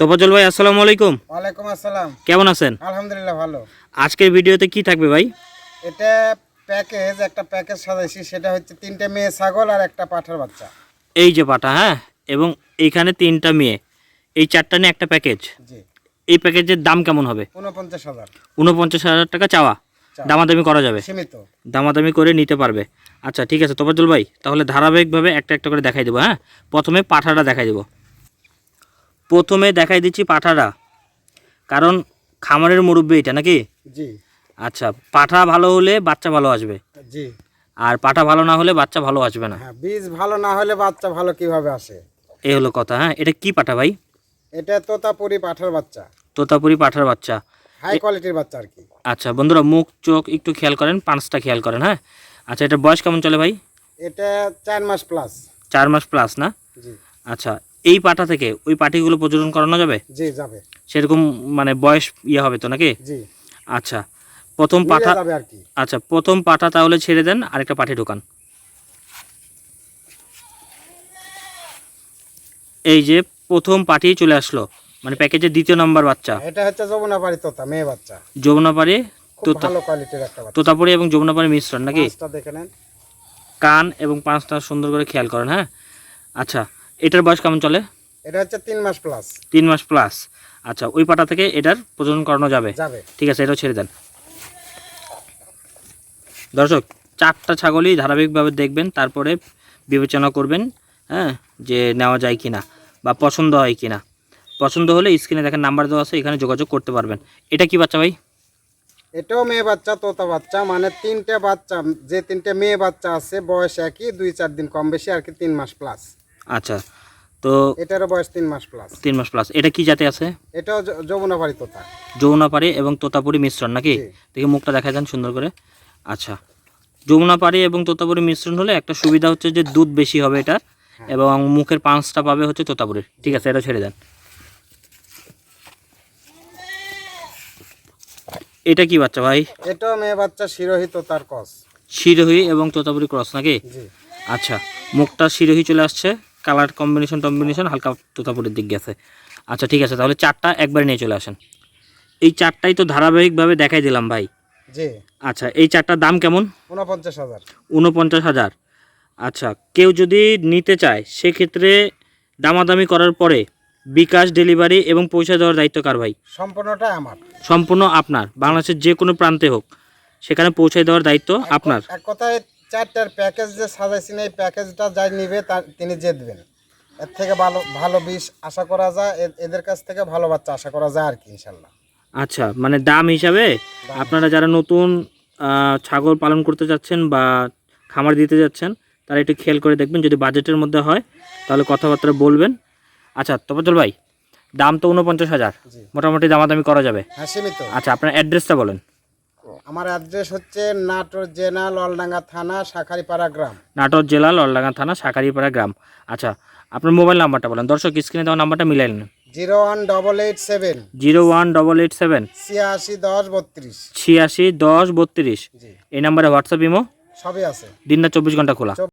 তোফাজল ভাই আসসালামু আলাইকুম। ওয়ালাইকুম আসসালাম। কেমন আছেন? আলহামদুলিল্লাহ ভালো। আজকের ভিডিওতে কি থাকবে ভাই? এটা প্যাকেজ একটা প্যাকেজ সাজাইছি সেটা হচ্ছে তিনটে মেয়ে ছাগল আর একটা পাঠার বাচ্চা। এই যে পাটা হ্যাঁ? এবং এইখানে তিনটা মেয়ে। এই চারটা নিয়ে একটা প্যাকেজ। জি। এই প্যাকেজের দাম কেমন হবে? উনপঞ্চাশ হাজার। উনপঞ্চাশ হাজার টাকা চাওয়া। চাওয়া। দামাদামি করা যাবে। সীমিত। দামাদামি করে নিতে পারবে। আচ্ছা ঠিক আছে। তোফাজল ভাই তাহলে ধারাবাহিকভাবে একটা একটা করে দেখাই দেবো হ্যাঁ? প্রথমে পাঠাটা দেখাই দেবো। প্রথমে দেখাই দিচ্ছি পাঠাটা। কারণ খামারের মুরব্বি এটা নাকি? জি। আচ্ছা পাঠা ভালো হলে বাচ্চা ভালো আসবে। জি। আর পাঠা ভালো না হলে বাচ্চা ভালো আসবে না। হ্যাঁ বীজ ভালো না হলে বাচ্চা ভালো কীভাবে আসে? এই হলো কথা হ্যাঁ? এটা কি পাঠা ভাই? এটা তোতাপুরি পাঠার বাচ্চা। তোতাপুরি পাঠার বাচ্চা। হাই কোয়ালিটির বাচ্চা আর কি। আচ্ছা বন্ধুরা মুখ চোখ একটু খেয়াল করেন পাঁচটা খেয়াল করেন হ্যাঁ? আচ্ছা এটা বয়স কেমন চলে ভাই? এটা চার মাস প্লাস চার মাস প্লাস না? জি। আচ্ছা এই পাঠা থেকে ওই পাটিগুলো প্রজনন করানো যাবে? জি যাবে। সেরকম মানে বয়স ইয়ে হবে তো নাকি? জি। আচ্ছা প্রথম কি। আচ্ছা প্রথম পাঠা তাহলে ছেড়ে দেন আরেকটা পাঠি ঢোকান। এই যে প্রথম পাঠি চলে আসলো মানে প্যাকেজের দ্বিতীয় নম্বর বাচ্চা। এটা হচ্ছে যমুনাপাড়ি তোতা মেয়ে বাচ্চা। যমুনাপাড়ি তোতা। ভালো কোয়ালিটির একটা বাচ্চা। তোতাপুরি এবং যমুনাপাড়ি মিশ্রণ নাকি? পাঁচটা দেখে নেন। কান এবং পাঁচটা সুন্দর করে খেয়াল করেন হ্যাঁ? আচ্ছা এটার বয়স কেমন চলে? এটা হচ্ছে তিন মাস প্লাস তিন মাস প্লাস আচ্ছা ওই পাটা থেকে এটার প্রজনন করানো যাবে? যাবে। ঠিক আছে এটাও ছেড়ে দেন। দর্শক চারটা ছাগলই ধারাবাহিকভাবে দেখবেন তারপরে বিবেচনা করবেন হ্যাঁ যে নেওয়া যায় কিনা বা পছন্দ হয় কিনা। পছন্দ হলে স্ক্রিনে দেখেন নাম্বার দেওয়া আছে এখানে যোগাযোগ করতে পারবেন। এটা কি বাচ্চা ভাই? এটাও মেয়ে বাচ্চা তোতা বাচ্চা মানে তিনটে বাচ্চা যে তিনটে মেয়ে বাচ্চা আছে বয়স একই দুই চার দিন কম বেশি আর কি তিন মাস প্লাস আচ্ছা তো এটারও বয়স তিন মাস প্লাস তিন মাস প্লাস এটা কি জাতে আছে? এটাও যমুনাপাড়ি তোতা। যমুনাপাড়ি এবং তোতাপুরি মিশ্রণ নাকি? দেখি মুখটা দেখা যান সুন্দর করে। আচ্ছা যমুনাপাড়ি এবং তোতাপুরি মিশ্রণ হলে একটা সুবিধা হচ্ছে যে দুধ বেশি হবে এটার এবং মুখের পাঁচটা পাবে হচ্ছে তোতাপুরির। ঠিক আছে এটা ছেড়ে দেন। এটা কি বাচ্চা ভাই? এটাও মেয়ে বাচ্চা শিরোহি তোতার কস শিরোহি এবং তোতাপুরি ক্রস নাকি? জি। আচ্ছা মুখটা শিরোহি চলে আসছে। কালার কম্বিনেশন টম্বিনেশন হালকা তোতাপুরির দিক গেছে। আচ্ছা ঠিক আছে তাহলে চারটা একবার নিয়ে চলে আসেন। এই চারটাই তো ধারাবাহিকভাবে দেখাই দিলাম ভাই। জি। আচ্ছা এই চারটার দাম কেমন? উনপঞ্চাশ হাজার। উনপঞ্চাশ হাজার। আচ্ছা কেউ যদি নিতে চায় সেক্ষেত্রে দামাদামি করার পরে বিকাশ ডেলিভারি এবং পৌঁছে দেওয়ার দায়িত্ব কার ভাই? সম্পূর্ণটা আমার। সম্পূর্ণ আপনার বাংলাদেশের যে কোনো প্রান্তে হোক সেখানে পৌঁছে দেওয়ার দায়িত্ব আপনার। এক কথায় চারটার প্যাকেজ যে সাজাইছি না এই প্যাকেজটা যাই নিবে তার তিনি জিতবেন এর থেকে ভালো ভালো বিষ আশা করা যায় এদের কাছ থেকে ভালো বাচ্চা আশা করা যায় আর কি ইনশাল্লাহ। আচ্ছা মানে দাম হিসাবে আপনারা যারা নতুন ছাগল পালন করতে যাচ্ছেন বা খামার দিতে যাচ্ছেন তারা একটু খেয়াল করে দেখবেন যদি বাজেটের মধ্যে হয় তাহলে কথাবার্তা বলবেন। আচ্ছা তপজল ভাই দাম তো উনপঞ্চাশ হাজার। মোটামুটি দামাদামি করা যাবে। হ্যাঁ সীমিত। আচ্ছা আপনার অ্যাড্রেসটা বলেন। আমার অ্যাড্রেস হচ্ছে নাটোর জেলা ললডাঙ্গা থানা শাখারিপাড়া গ্রাম। নাটোর জেলা ললডাঙ্গা থানা শাখারিপাড়া গ্রাম। আচ্ছা আপনার মোবাইল নাম্বারটা বলেন। দর্শক স্ক্রিনে দেওয়া নাম্বারটা মিলাই নিন। Zero one double eight seven. Zero one double eight seven. ছিয়াশি দশ বত্রিশ। ছিয়াশি দশ বত্রিশ। জি। এই নাম্বারে হোয়াটসঅ্যাপ ইমো? সবই আছে। দিনটা চব্বিশ ঘণ্টা খোলা।